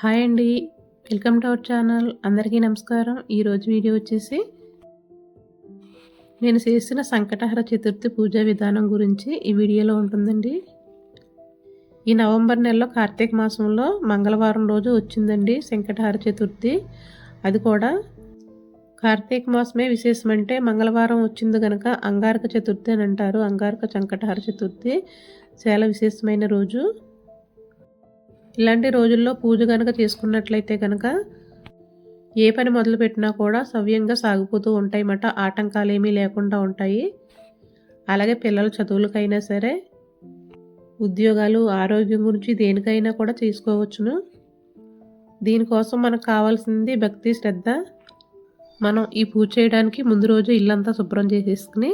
Hi అండి. Welcome to our channel. అందరికీ నమస్కారం. ఈరోజు వీడియో వచ్చేసి నేను చేసిన సంకటహర చతుర్థి పూజా విధానం గురించి ఈ వీడియోలో ఉంటుందండి. ఈ నవంబర్ నెలలో కార్తీక మాసంలో మంగళవారం రోజు వచ్చిందండి సంకటహర చతుర్థి. అది కూడా కార్తీక మాసమే విశేషం అంటే మంగళవారం వచ్చింది కనుక అంగారక చతుర్థి అని అంటారు. అంగారక సంకటహర చతుర్థి. చాలా విశేషమైన రోజు. ఇలాంటి రోజుల్లో పూజ కనుక చేసుకున్నట్లయితే కనుక ఏ పని మొదలుపెట్టినా కూడా సవ్యంగా సాగిపోతూ ఉంటాయి అన్నమాట ఆటంకాలు ఏమీ లేకుండా ఉంటాయి. అలాగే పిల్లల చదువులకైనా సరే ఉద్యోగాలు ఆరోగ్యం గురించి దేనికైనా కూడా చేసుకోవచ్చును. దీనికోసం మనకు కావాల్సింది భక్తి శ్రద్ధ. మనం ఈ పూజ చేయడానికి ముందు రోజు ఇల్లంతా శుభ్రం చేసేసుకుని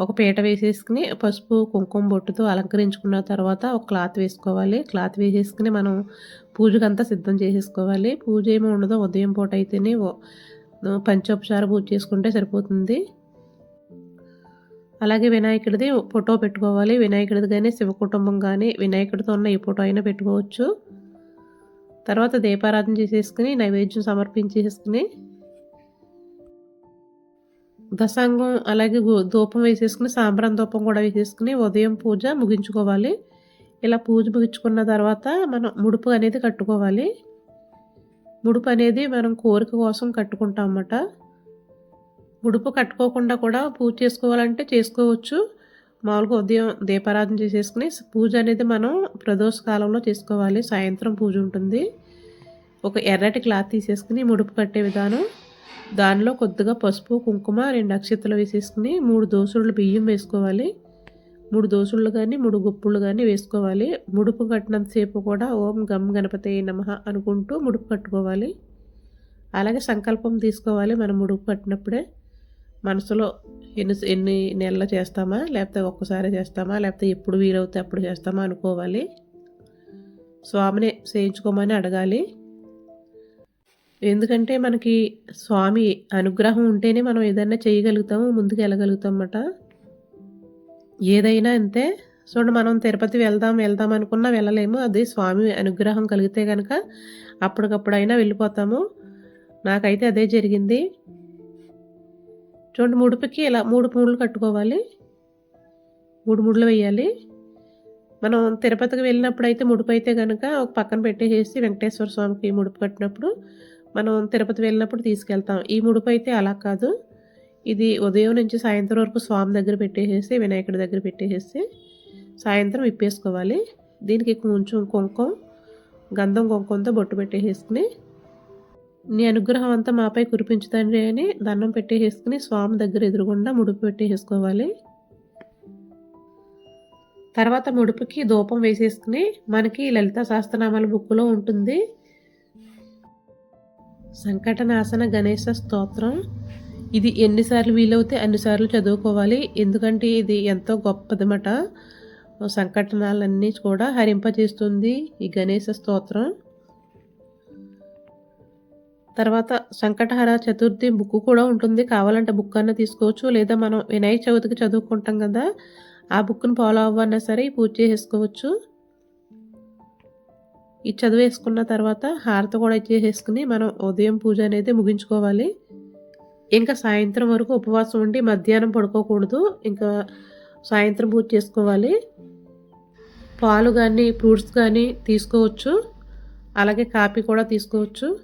ఒక పీట వేసేసుకుని పసుపు కుంకుమ బొట్టుతో అలంకరించుకున్న తర్వాత ఒక క్లాత్ వేసుకోవాలి. క్లాత్ వేసేసుకుని మనం పూజకంతా సిద్ధం చేసేసుకోవాలి. పూజ ఏమి ఉండదో. ఉదయం పూట అయితేనే పంచోపచార పూజ చేసుకుంటే సరిపోతుంది. అలాగే వినాయకుడిది ఫోటో పెట్టుకోవాలి. వినాయకుడిది కానీ శివ కుటుంబం కానీ వినాయకుడితో ఉన్న ఏ ఫోటో అయినా పెట్టుకోవచ్చు. తర్వాత దీపారాధన చేసేసుకుని నైవేద్యం సమర్పించేసుకుని దశాంగం అలాగే ధూపం వేసేసుకుని సాంబ్రాన్ ధూపం కూడా వేసేసుకుని ఉదయం పూజ ముగించుకోవాలి. ఇలా పూజ ముగించుకున్న తర్వాత మనం ముడుపు అనేది కట్టుకోవాలి. ముడుపు అనేది మనం కోరిక కోసం కట్టుకుంటాం అన్నమాట ముడుపు కట్టుకోకుండా కూడా పూజ చేసుకోవాలంటే చేసుకోవచ్చు. మామూలుగా ఉదయం దీపారాధన చేసేసుకుని పూజ అనేది మనం ప్రదోష కాలంలో చేసుకోవాలి. సాయంత్రం పూజ ఉంటుంది. ఒక ఎర్రటి క్లాత్ తీసేసుకుని ముడుపు కట్టే విధానం. దానిలో కొద్దిగా పసుపు కుంకుమ రెండు అక్షతలు వేసేసుకుని మూడు దోసుళ్ళు బియ్యం వేసుకోవాలి. మూడు దోసుళ్ళు కానీ మూడు గుప్పులు కానీ వేసుకోవాలి. ముడుపు కట్టినంతసేపు కూడా ఓం గమ్ గణపతి నమ అనుకుంటూ ముడుపు కట్టుకోవాలి. అలాగే సంకల్పం తీసుకోవాలి మనం ముడుపు కట్టినప్పుడే. మనసులో ఎన్ని ఎన్ని నెలలు చేస్తామా? లేకపోతే ఒక్కసారి చేస్తామా? లేకపోతే ఎప్పుడు వీలవుతే అప్పుడు చేస్తామా అనుకోవాలి. స్వామిని చేయించుకోమని అడగాలి. ఎందుకంటే మనకి స్వామి అనుగ్రహం ఉంటేనే మనం ఏదైనా చేయగలుగుతాము ముందుకు వెళ్ళగలుగుతాం అన్నమాట. ఏదైనా అంతే. చూడండి మనం తిరుపతి వెళ్దాం వెళ్దాం అనుకున్నా వెళ్ళలేము. అది స్వామి అనుగ్రహం కలిగితే కనుక అప్పటికప్పుడైనా వెళ్ళిపోతాము. నాకైతే అదే జరిగింది. చూడండి ముడుపుకి ఇలా మూడు మూడులు కట్టుకోవాలి. మూడు ముడులు వేయాలి. మనం తిరుపతికి వెళ్ళినప్పుడు అయితే ముడుపు అయితే కనుక ఒక పక్కన పెట్టేసేసి వెంకటేశ్వర స్వామికి ముడుపు కట్టినప్పుడు మనం తిరుపతి వెళ్ళినప్పుడు తీసుకెళ్తాం. ఈ ముడుపు అయితే అలా కాదు. ఇది ఉదయం నుంచి సాయంత్రం వరకు స్వామి దగ్గర పెట్టేసేసి వినాయకుడి దగ్గర పెట్టేసేసి సాయంత్రం ఇప్పేసుకోవాలి దీనికి కొంచెం కుంకుమ గంధం కుంకుమతో బొట్టు పెట్టేసుకుని నీ అనుగ్రహం అంతా మాపై కురిపించుతండి అని దండం పెట్టేసుకుని స్వామి దగ్గర ఎదురుగుండా ముడుపు పెట్టేసుకోవాలి తర్వాత ముడుపుకి ధూపం వేసేసుకుని మనకి లలిత శాస్త్రనామాల బుక్లో ఉంటుంది. సంకటనాశన గణేశ స్తోత్రం. ఇది ఎన్నిసార్లు వీలవుతే అన్నిసార్లు చదువుకోవాలి. ఎందుకంటే ఇది ఎంతో గొప్పదన్నమాట. సంకటనాలన్నీ కూడా హరింపజేస్తుంది ఈ గణేశ స్తోత్రం. తర్వాత సంకటహర చతుర్థి బుక్ కూడా ఉంటుంది. కావాలంటే బుక్ అన్న తీసుకోవచ్చు. లేదా మనం వినాయక చవితికి చదువుకుంటాం కదా ఆ బుక్ను ఫాలో అవ్వన్నా సరే పూజ చేసుకోవచ్చు. ఈ చదివేసుకున్న తర్వాత హారత కూడా ఇచ్చేసేసుకుని మనం ఉదయం పూజ అనేది ముగించుకోవాలి. ఇంకా సాయంత్రం వరకు ఉపవాసం ఉండి మధ్యాహ్నం పడుకోకూడదు. ఇంకా సాయంత్రం పూజ చేసుకోవాలి. పాలు కానీ ఫ్రూట్స్ కానీ తీసుకోవచ్చు. అలాగే కాఫీ కూడా తీసుకోవచ్చు.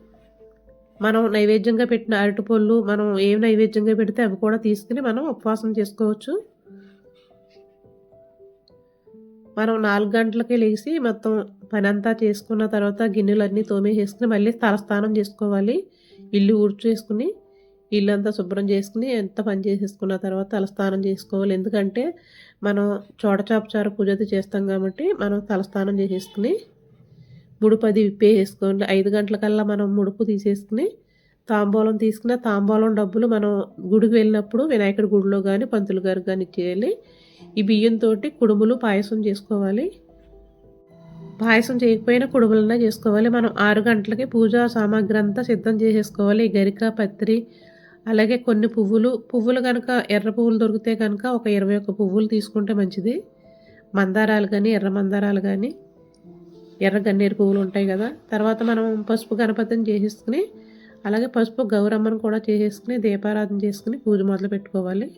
మనం నైవేద్యంగా పెట్టిన అరటిపళ్ళు మనం ఏం నైవేద్యంగా పెడితే అవి కూడా తీసుకుని మనం ఉపవాసం చేసుకోవచ్చు. మనం నాలుగు గంటలకే లేచి మొత్తం పని అంతా చేసుకున్న తర్వాత గిన్నెలన్నీ తోమేసేసుకుని మళ్ళీ తలస్నానం చేసుకోవాలి. ఇల్లు ఊడ్చేసుకుని ఇల్లు అంతా శుభ్రం చేసుకుని ఎంత పని చేసేసుకున్న తర్వాత తలస్నానం చేసుకోవాలి. ఎందుకంటే మనం చోటచాపచార పూజ చేస్తాం కాబట్టి మనం తలస్నానం చేసేసుకుని ముడుపు అది విప్పేసేసుకోండి ఐదు గంటలకల్లా మనం ముడుపు తీసేసుకుని తాంబూలం తీసుకున్న తాంబూలం డబ్బులు మనం గుడికి వెళ్ళినప్పుడు వినాయకుడి గుడిలో కానీ పంతులు గారికి కానీ ఇచ్చేయాలి. ఈ బియ్యంతో కుడుములు పాయసం చేసుకోవాలి. పాయసం చేయకపోయినా కుడుములన్నా చేసుకోవాలి. మనం ఆరు గంటలకి పూజా సామాగ్రి అంతా సిద్ధం చేసేసుకోవాలి. గరిక పత్రి అలాగే కొన్ని పువ్వులు. పువ్వులు కనుక ఎర్ర పువ్వులు దొరికితే కనుక ఒక ఇరవై ఒక్క పువ్వులు తీసుకుంటే మంచిది. మందారాలు కానీ ఎర్ర మందారాలు కానీ ఎర్ర గన్నేరు పువ్వులు ఉంటాయి కదా. తర్వాత మనం పసుపు గణపతిని చేసేసుకుని అలాగే పసుపు గౌరమ్మను కూడా చేసేసుకుని దీపారాధన చేసుకుని పూజ మొదలు పెట్టుకోవాలి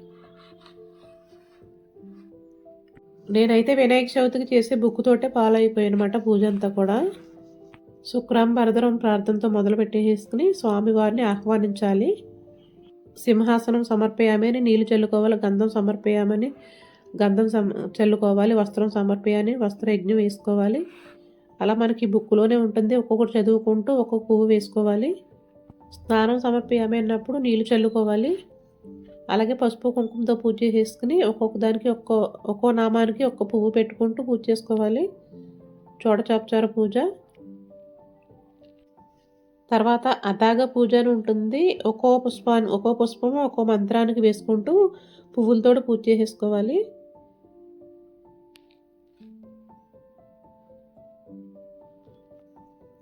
నేనైతే వినాయక చవితికి చేసే బుక్కుతోటే ఫాలో పూజ అంతా కూడా. శుక్రాం భరదరం ప్రార్థనతో మొదలు పెట్టేసుకుని స్వామివారిని ఆహ్వానించాలి. సింహాసనం సమర్పయామని నీళ్ళు చల్లుకోవాలి గంధం సమర్పయామని గంధం సమ చల్లుకోవాలి వస్త్రం సమర్పయాని వస్త్ర యజ్ఞం వేసుకోవాలి. అలా మనకి బుక్లోనే ఉంటుంది. ఒక్కొక్కటి చదువుకుంటూ ఒక్కొక్క పువ్వు వేసుకోవాలి. స్నానం సమర్పయామి అన్నప్పుడు నీళ్ళు చల్లుకోవాలి. అలాగే పసుపు కుంకుమతో పూజ చేసుకుని ఒక్కొక్క దానికి ఒక్కో ఒక్కో నామానికి ఒక్క పువ్వు పెట్టుకుంటూ పూజ చేసుకోవాలి. చోడచాపచార పూజ. తర్వాత అతాగ పూజ అని ఉంటుంది. ఒక్కో పుష్పాన్ని ఒక్కో పుష్పము ఒక్కో మంత్రానికి వేసుకుంటూ పువ్వులతో పూజ చేసేసుకోవాలి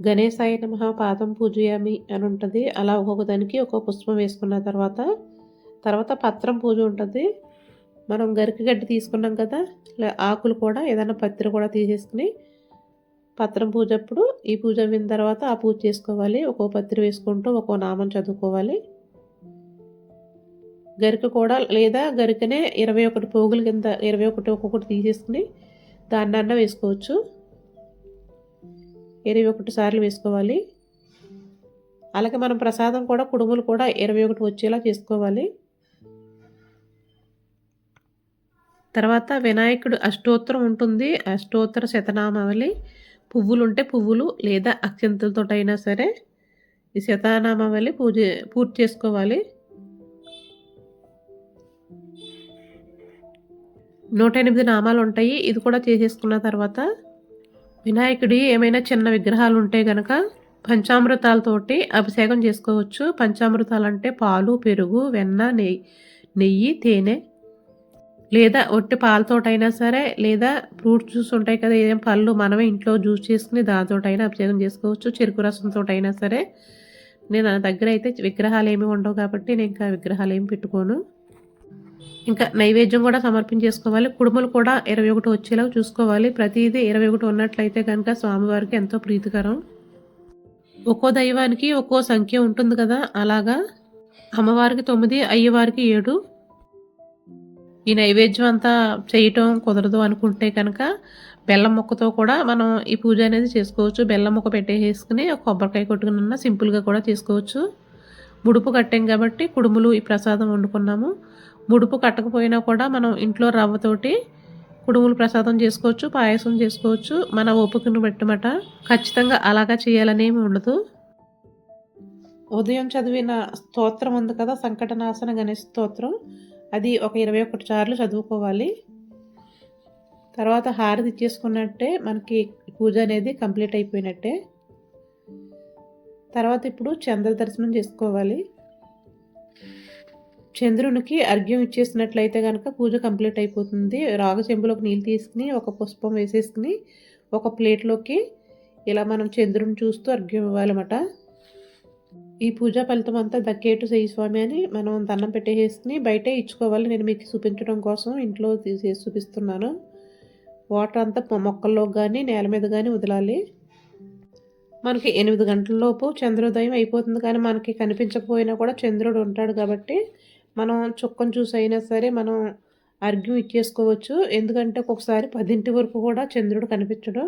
గణేశాయ నమ పాదం పూజయామి అని ఉంటుంది. అలా ఒక్కొక్క దానికి ఒక్కో పుష్పం వేసుకున్న తర్వాత తర్వాత పత్రం పూజ ఉంటుంది. మనం గరిక గడ్డి తీసుకున్నాం కదా ఆకులు కూడా ఏదైనా పత్రి కూడా తీసేసుకుని పత్రం పూజ అప్పుడు ఈ పూజ అయిన తర్వాత ఆ పూజ చేసుకోవాలి. ఒక్కో పత్రి వేసుకుంటూ ఒక్కో నామం చదువుకోవాలి. గరిక కూడా లేదా గరికనే ఇరవై ఒకటి పోగుల కింద ఇరవై ఒకటి ఒక్కొక్కటి తీసేసుకుని దాన్నన్న వేసుకోవచ్చు. ఇరవై ఒకటి సార్లు వేసుకోవాలి. అలాగే మనం ప్రసాదం కూడా కుడుములు కూడా ఇరవై ఒకటి వచ్చేలా చేసుకోవాలి. తర్వాత వినాయకుడు అష్టోత్తరం ఉంటుంది. అష్టోత్తర శతనామావళి. పువ్వులు ఉంటే పువ్వులు లేదా అక్షంతలతో అయినా సరే ఈ శతనామావళి పూజ పూర్తి చేసుకోవాలి. నూట ఎనిమిది నామాలు ఉంటాయి ఇది కూడా చేసేసుకున్న తర్వాత వినాయకుడి ఏమైనా చిన్న విగ్రహాలు ఉంటే గనక పంచామృతాలతోటి అభిషేకం చేసుకోవచ్చు. పంచామృతాలు అంటే పాలు పెరుగు వెన్న నెయ్యి నెయ్యి తేనె లేదా ఒట్టి పాలతోటైనా సరే లేదా ఫ్రూట్ జ్యూస్ ఉంటాయి కదా ఏదైనా పళ్ళు మనమే ఇంట్లో జ్యూస్ చేసుకుని దానితోటైనా అభిషేకం చేసుకోవచ్చు చెరుకు రసంతో అయినా సరే. నేను నా దగ్గర అయితే విగ్రహాలు ఏమి ఉండవు కాబట్టి నేను ఇంకా విగ్రహాలు ఏమి పెట్టుకోను. ఇంకా నైవేద్యం కూడా సమర్పించేసుకోవాలి. కుడుములు కూడా ఇరవై ఒకటి వచ్చేలాగా చూసుకోవాలి. ప్రతిదీ ఇరవై ఒకటి ఉన్నట్లయితే కనుక స్వామివారికి ఎంతో ప్రీతికరం. ఒక్కో దైవానికి ఒక్కో సంఖ్య ఉంటుంది కదా అలాగా? అమ్మవారికి తొమ్మిది అయ్యవారికి ఏడు. ఈ నైవేద్యం అంతా చేయటం కుదరదు అనుకుంటే కనుక బెల్లం ముక్కతో కూడా మనం ఈ పూజ అనేది చేసుకోవచ్చు. బెల్లం ముక్క పెట్టేసుకుని కొబ్బరికాయ కొట్టుకున్న సింపుల్గా కూడా చేసుకోవచ్చు. ముడుపు కట్టాం కాబట్టి కుడుములు ఈ ప్రసాదం వండుకున్నాము. ముడుపు కట్టకపోయినా కూడా మనం ఇంట్లో రవ్వతోటి కుడుములు ప్రసాదం చేసుకోవచ్చు పాయసం చేసుకోవచ్చు. మన ఓపికను పెట్టమట ఖచ్చితంగా అలాగా చేయాలనేమి ఉండదు. ఉదయం చదివిన స్తోత్రం ఉంది కదా సంకటనాశన గణేష్ స్తోత్రం. అది ఒక ఇరవై ఒకటి సార్లు చదువుకోవాలి. తర్వాత హారతి ఇచ్చేసుకున్నట్టే మనకి పూజ అనేది కంప్లీట్ అయిపోయినట్టే. తర్వాత ఇప్పుడు చంద్ర దర్శనం చేసుకోవాలి. చంద్రునికి అర్ఘ్యం ఇచ్చేసినట్లయితే కనుక పూజ కంప్లీట్ అయిపోతుంది. రాగ చెంబులోకి నీళ్ళు తీసుకుని ఒక పుష్పం వేసేసుకుని ఒక ప్లేట్లోకి ఇలా మనం చంద్రుని చూస్తూ అర్ఘ్యం ఇవ్వాలన్నమాట. ఈ పూజా ఫలితం అంతా దక్కేటు చేయి స్వామి అని మనం దండం పెట్టేసుకుని బయటే ఇచ్చుకోవాలి. నేను మీకు చూపించడం కోసం ఇంట్లో తీసేసి చూపిస్తున్నాను. వాటర్ అంతా మొక్కల్లో కానీ నేల మీద కానీ వదలాలి. మనకి ఎనిమిది గంటలలోపు చంద్రోదయం అయిపోతుంది కానీ మనకి కనిపించకపోయినా కూడా చంద్రుడు ఉంటాడు కాబట్టి మనం చుక్కను చూసి అయినా సరే మనం అర్ఘ్యం ఇచ్చేసుకోవచ్చు. ఎందుకంటే ఒక్కొక్కసారి పదింటి వరకు కూడా చంద్రుడు కనిపించడం.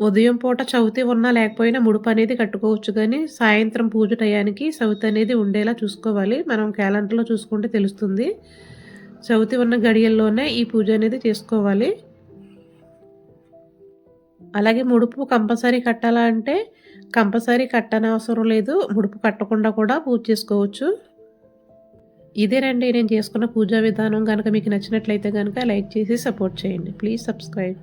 ఉదయం పూట చవితి ఉన్నా లేకపోయినా ముడుపు అనేది కట్టుకోవచ్చు కానీ సాయంత్రం పూజ టయానికి చవితి అనేది ఉండేలా చూసుకోవాలి. మనం క్యాలెండర్లో చూసుకుంటే తెలుస్తుంది. చవితి ఉన్న గడియల్లోనే ఈ పూజ అనేది చేసుకోవాలి. అలాగే ముడుపు కంపల్సరీ కట్టాలా అంటే కంపల్సరీ కట్టనవసరం లేదు. ముడుపు కట్టకుండా కూడా పూజ చేసుకోవచ్చు. ఇదేనండి నేను చేసుకున్న పూజా విధానం కనుక మీకు నచ్చినట్లయితే కనుక లైక్ చేసి సపోర్ట్ చేయండి. Please subscribe.